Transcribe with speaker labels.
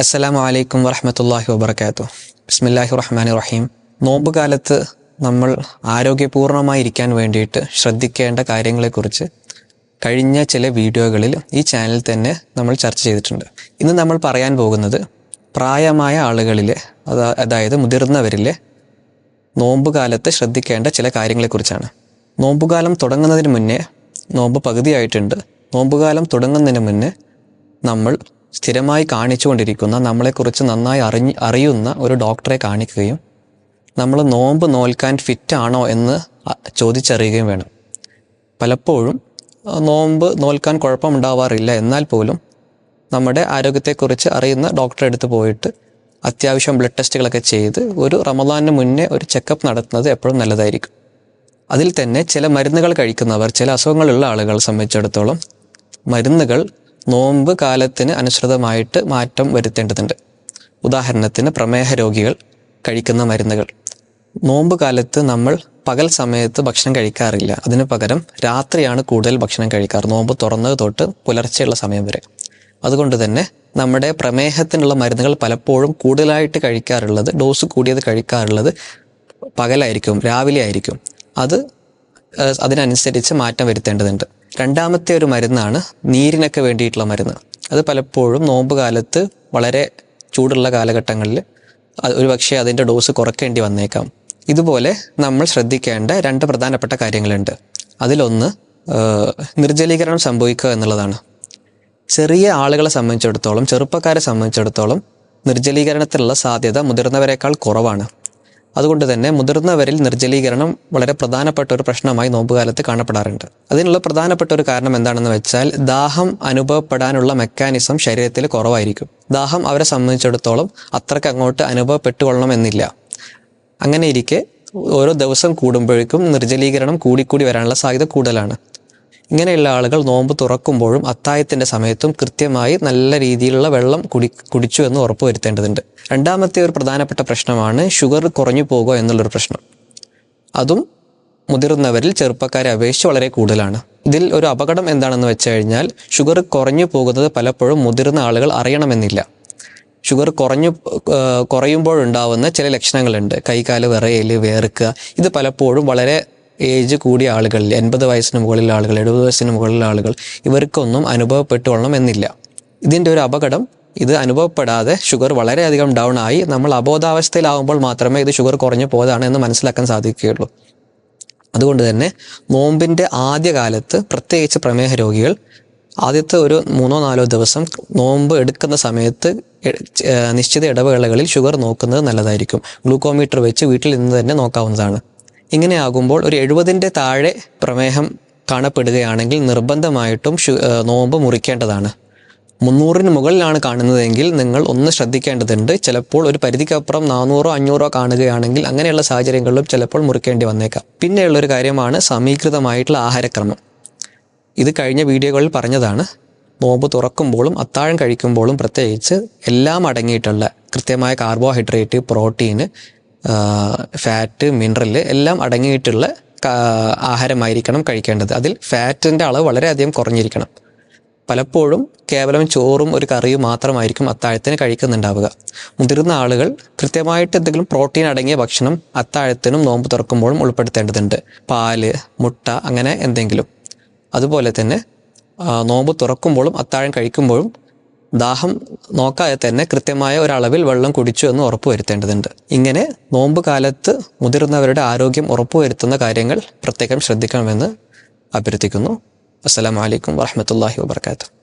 Speaker 1: അസ്സലാമു അലൈക്കും വറഹമത്തല്ലാഹി വബർക്കാത്തു ബിസ്മില്ലാഹി റഹ്മാൻ റഹീം നോമ്പ് കാലത്ത് നമ്മൾ ആരോഗ്യപൂർണമായിരിക്കാൻ വേണ്ടിയിട്ട് ശ്രദ്ധിക്കേണ്ട കാര്യങ്ങളെക്കുറിച്ച് കഴിഞ്ഞ ചില വീഡിയോകളിൽ ഈ ചാനലിൽ തന്നെ നമ്മൾ ചർച്ച ചെയ്തിട്ടുണ്ട്. ഇന്ന് നമ്മൾ പറയാൻ പോകുന്നത് പ്രായമായ ആളുകളിലെ അതാ- അതായത് മുതിർന്നവരിലെ നോമ്പ് കാലത്ത് ശ്രദ്ധിക്കേണ്ട ചില കാര്യങ്ങളെക്കുറിച്ചാണ്. നോമ്പുകാലം തുടങ്ങുന്നതിന് മുന്നേ നോമ്പ് പകുതിയായിട്ടുണ്ട്. നോമ്പുകാലം തുടങ്ങുന്നതിന് മുന്നേ നമ്മൾ സ്ഥിരമായി കാണിച്ചുകൊണ്ടിരിക്കുന്ന നമ്മളെക്കുറിച്ച് നന്നായി അറിഞ്ഞ് അറിയുന്ന ഒരു ഡോക്ടറെ കാണിക്കുകയും നമ്മൾ നോമ്പ് നോൽക്കാൻ ഫിറ്റ് ആണോ എന്ന് ചോദിച്ചറിയുകയും വേണം. പലപ്പോഴും നോമ്പ് നോൽക്കാൻ കുഴപ്പമുണ്ടാവാറില്ല. എന്നാൽ പോലും നമ്മുടെ ആരോഗ്യത്തെക്കുറിച്ച് അറിയുന്ന ഡോക്ടറെ അടുത്ത് പോയിട്ട് അത്യാവശ്യം ബ്ലഡ് ടെസ്റ്റുകളൊക്കെ ചെയ്ത് ഒരു റമദാനിന് മുന്നേ ഒരു ചെക്കപ്പ് നടത്തുന്നത് എപ്പോഴും നല്ലതായിരിക്കും. അതിൽ തന്നെ ചില മരുന്നുകൾ കഴിക്കുന്നവർ ചില അസുഖങ്ങളുള്ള ആളുകളെ സംബന്ധിച്ചിടത്തോളം മരുന്നുകൾ നോമ്പ് കാലത്തിന് അനുസൃതമായിട്ട് മാറ്റം വരുത്തേണ്ടതുണ്ട്. ഉദാഹരണത്തിന് പ്രമേഹ രോഗികൾ കഴിക്കുന്ന മരുന്നുകൾ. നോമ്പ് കാലത്ത് നമ്മൾ പകൽ സമയത്ത് ഭക്ഷണം കഴിക്കാറില്ല. അതിന് പകരം രാത്രിയാണ് കൂടുതൽ ഭക്ഷണം കഴിക്കാറ്. നോമ്പ് തുറന്നത് തൊട്ട് പുലർച്ചെയുള്ള സമയം വരെ. അതുകൊണ്ട് തന്നെ നമ്മുടെ പ്രമേഹത്തിനുള്ള മരുന്നുകൾ പലപ്പോഴും കൂടുതലായിട്ട് കഴിക്കാറുള്ളത് ഡോസ് കൂടിയത് കഴിക്കാറുള്ളത് പകലായിരിക്കും രാവിലെ ആയിരിക്കും. അത് അതിനനുസരിച്ച് മാറ്റം വരുത്തേണ്ടതുണ്ട്. രണ്ടാമത്തെ ഒരു മരുന്നാണ് നീരിനൊക്കെ വേണ്ടിയിട്ടുള്ള മരുന്ന്. അത് പലപ്പോഴും നോമ്പ് കാലത്ത് വളരെ ചൂടുള്ള കാലഘട്ടങ്ങളിൽ ഒരു പക്ഷേ അതിന്റെ ഡോസ് കുറയ്ക്കേണ്ടി വന്നേക്കാം. ഇതുപോലെ നമ്മൾ ശ്രദ്ധിക്കേണ്ട രണ്ട് പ്രധാനപ്പെട്ട കാര്യങ്ങളുണ്ട്. അതിലൊന്ന് നിർജലീകരണം സംഭവിക്കുക എന്നുള്ളതാണ്. ചെറിയ ആളുകളെ സംബന്ധിച്ചിടത്തോളം ചെറുപ്പക്കാരെ സംബന്ധിച്ചിടത്തോളം നിർജലീകരണത്തിലുള്ള സാധ്യത മുതിർന്നവരെക്കാൾ കുറവാണ്. അതുകൊണ്ട് തന്നെ മുതിർന്നവരിൽ നിർജലീകരണം വളരെ പ്രധാനപ്പെട്ട ഒരു പ്രശ്നമായി നോമ്പുകാലത്ത് കാണപ്പെടാറുണ്ട്. അതിനുള്ള പ്രധാനപ്പെട്ട ഒരു കാരണം എന്താണെന്ന് വെച്ചാൽ ദാഹം അനുഭവപ്പെടാനുള്ള മെക്കാനിസം ശരീരത്തിൽ കുറവായിരിക്കും. ദാഹം അവരെ സംബന്ധിച്ചിടത്തോളം അത്രയ്ക്ക് അങ്ങോട്ട് അനുഭവപ്പെട്ടുകൊള്ളണം എന്നില്ല. അങ്ങനെ ഇരിക്കെ ഓരോ ദിവസം കൂടുമ്പോഴേക്കും നിർജലീകരണം കൂടിക്കൂടി വരാനുള്ള സാധ്യത കൂടുതലാണ്. ഇങ്ങനെയുള്ള ആളുകൾ നോമ്പ് തുറക്കുമ്പോഴും അത്തായത്തിന്റെ സമയത്തും കൃത്യമായി നല്ല രീതിയിലുള്ള വെള്ളം കുടി കുടിച്ചു എന്ന് ഉറപ്പുവരുത്തേണ്ടതുണ്ട് രണ്ടാമത്തെ ഒരു പ്രധാനപ്പെട്ട പ്രശ്നമാണ് ഷുഗർ കുറഞ്ഞു പോകുക എന്നുള്ളൊരു പ്രശ്നം. അതും മുതിർന്നവരിൽ ചെറുപ്പക്കാരെ അപേക്ഷിച്ച് വളരെ കൂടുതലാണ്. ഇതിൽ ഒരു അപകടം എന്താണെന്ന് വെച്ച് കഴിഞ്ഞാൽ ഷുഗർ കുറഞ്ഞു പോകുന്നത് പലപ്പോഴും മുതിർന്ന ആളുകൾ അറിയണമെന്നില്ല. ഷുഗർ കുറഞ്ഞു കുറയുമ്പോഴുണ്ടാവുന്ന ചില ലക്ഷണങ്ങളുണ്ട്. കൈകാൽ വിറയൽ വേർക്കുക ഇത് പലപ്പോഴും വളരെ ഏജ് കൂടിയ ആളുകളിൽ എൺപത് വയസ്സിന് മുകളിലുള്ള ആളുകൾ എഴുപത് വയസ്സിന് മുകളിലുള്ള ആളുകൾ ഇവർക്കൊന്നും അനുഭവപ്പെട്ടുകൊള്ളണം എന്നില്ല. ഇതിന്റെ ഒരു അപകടം ഇത് അനുഭവപ്പെടാതെ ഷുഗർ വളരെയധികം ഡൗൺ ആയി നമ്മൾ അബോധാവസ്ഥയിലാവുമ്പോൾ മാത്രമേ ഇത് ഷുഗർ കുറഞ്ഞു പോയതാണ് എന്ന് മനസ്സിലാക്കാൻ സാധിക്കുകയുള്ളൂ. അതുകൊണ്ട് തന്നെ നോമ്പിന്റെ ആദ്യ കാലത്ത് പ്രത്യേകിച്ച് പ്രമേഹ രോഗികൾ ആദ്യത്തെ ഒരു മൂന്നോ നാലോ ദിവസം നോമ്പ് എടുക്കുന്ന സമയത്ത് നിശ്ചിത ഇടവേളകളിൽ ഷുഗർ നോക്കുന്നത് നല്ലതായിരിക്കും. ഗ്ലൂക്കോമീറ്റർ വെച്ച് വീട്ടിൽ നിന്ന് തന്നെ നോക്കാവുന്നതാണ്. ഇങ്ങനെ ആകുമ്പോൾ ഒരു എഴുപതിന്റെ താഴെ പ്രമേഹം കാണപ്പെടുകയാണെങ്കിൽ നിർബന്ധമായിട്ടും നോമ്പ് മുറിക്കേണ്ടതാണ്. മുന്നൂറിന് മുകളിലാണ് കാണുന്നതെങ്കിൽ നിങ്ങൾ ഒന്ന് ശ്രദ്ധിക്കേണ്ടതുണ്ട്. ചിലപ്പോൾ ഒരു പരിധിക്കപ്പുറം നാനൂറോ അഞ്ഞൂറോ കാണുകയാണെങ്കിൽ അങ്ങനെയുള്ള സാഹചര്യങ്ങളിലും ചിലപ്പോൾ മുറിക്കേണ്ടി വന്നേക്കാം. പിന്നെയുള്ളൊരു കാര്യമാണ് സമീകൃതമായിട്ടുള്ള ആഹാരക്രമം. ഇത് കഴിഞ്ഞ വീഡിയോകളിൽ പറഞ്ഞതാണ്. നോമ്പ് തുറക്കുമ്പോഴും അത്താഴം കഴിക്കുമ്പോഴും പ്രത്യേകിച്ച് എല്ലാം അടങ്ങിയിട്ടുള്ള കൃത്യമായ കാർബോഹൈഡ്രേറ്റ് പ്രോട്ടീന് ഫാറ്റ് മിനറൽ എല്ലാം അടങ്ങിയിട്ടുള്ള ആഹാരമായിരിക്കണം കഴിക്കേണ്ടത്. അതിൽ ഫാറ്റിന്റെ അളവ് വളരെയധികം കുറഞ്ഞിരിക്കണം. പലപ്പോഴും കേവലം ചോറും ഒരു കറിയും മാത്രമായിരിക്കും അത്താഴത്തിന് കഴിക്കുന്നുണ്ടാവുക. മുതിർന്ന ആളുകൾ കൃത്യമായിട്ട് എന്തെങ്കിലും പ്രോട്ടീൻ അടങ്ങിയ ഭക്ഷണം അത്താഴത്തിനും നോമ്പ് തുറക്കുമ്പോഴും ഉൾപ്പെടുത്തേണ്ടതുണ്ട്. പാൽ മുട്ട അങ്ങനെ എന്തെങ്കിലും. അതുപോലെ തന്നെ നോമ്പ് തുറക്കുമ്പോഴും അത്താഴം കഴിക്കുമ്പോഴും ദാഹം നോക്കാതെ തന്നെ കൃത്യമായ ഒരളവിൽ വെള്ളം കുടിച്ചു എന്ന് ഉറപ്പുവരുത്തേണ്ടതുണ്ട്. ഇങ്ങനെ നോമ്പ് കാലത്ത് മുതിർന്നവരുടെ ആരോഗ്യം ഉറപ്പുവരുത്തുന്ന കാര്യങ്ങൾ പ്രത്യേകം ശ്രദ്ധിക്കണമെന്ന് അഭ്യർത്ഥിക്കുന്നു. അസ്സലാമു അലൈക്കും വാഹമത്തല്ലാഹി വാബർക്കാത്തു